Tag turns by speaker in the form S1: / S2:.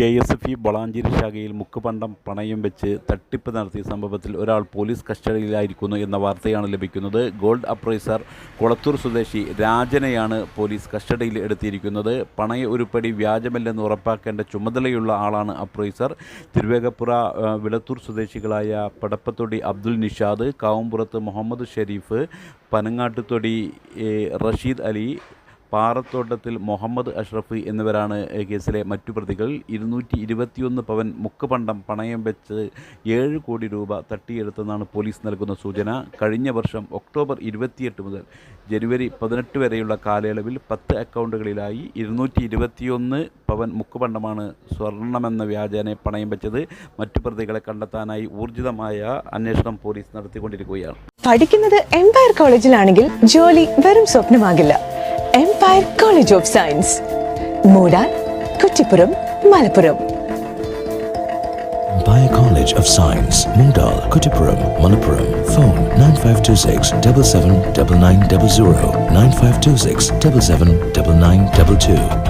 S1: K S F E Valanchery ശാഖയിൽ മുക്കുപണ്ടം പണയം വെച്ച് തട്ടിപ്പ് നടത്തിയ സംഭവത്തിൽ ഒരാൾ പോലീസ് കസ്റ്റഡിയിലായിരിക്കുന്നു എന്ന വാർത്തയാണ് ലഭിക്കുന്നത്. ഗോൾഡ് അപ്രൈസർ കുളത്തൂർ സ്വദേശി രാജനെയാണ് പോലീസ് കസ്റ്റഡിയിൽ എടുത്തിരിക്കുന്നത്. പണയ ഉരുപ്പടി വ്യാജമല്ലെന്ന് ഉറപ്പാക്കേണ്ട ചുമതലയുള്ള ആളാണ് അപ്രൈസർ. തിരുവേഗപ്പുറ വിളത്തൂർ സ്വദേശികളായ പടപ്പത്തൊടി അബ്ദുൽ നിഷാദ് കാവുംപുറത്ത് മുഹമ്മദ് ഷെരീഫ് പനങ്ങാട്ടുത്തൊടി റഷീദ് അലി പാറത്തോട്ടത്തിൽ മുഹമ്മദ് അഷ്റഫ് എന്നിവരാണ് കേസിലെ മറ്റു പ്രതികൾ. ഇരുന്നൂറ്റി ഇരുപത്തിയൊന്ന് പവൻ മുക്കുപണ്ടം പണയം വെച്ച് ഏഴ് കോടി രൂപ തട്ടിയെടുത്തെന്നാണ് പോലീസ് നൽകുന്ന സൂചന. കഴിഞ്ഞ വർഷം ഒക്ടോബർ ഇരുപത്തിയെട്ട് മുതൽ ജനുവരി പതിനെട്ട് വരെയുള്ള കാലയളവിൽ പത്ത് അക്കൗണ്ടുകളിലായി ഇരുന്നൂറ്റി ഇരുപത്തിയൊന്ന് പവൻ മുക്കുപണ്ടമാണ് സ്വർണമെന്ന വ്യാജേന പണയം വെച്ചത്. മറ്റു പ്രതികളെ കണ്ടെത്താനായി ഊർജിതമായ അന്വേഷണം പോലീസ് നടത്തിക്കൊണ്ടിരിക്കുകയാണ്.
S2: പഠിക്കുന്നത് എംപയർ കോളേജിലാണെങ്കിൽ ജോലി വെറും സ്വപ്നമാകില്ല. Inspire College of Science, Moda, Kutipuram Malappuram.
S3: Inspire College of Science, Mundal, Kutipuram Malappuram. Phone 9526 779900 9526 779922.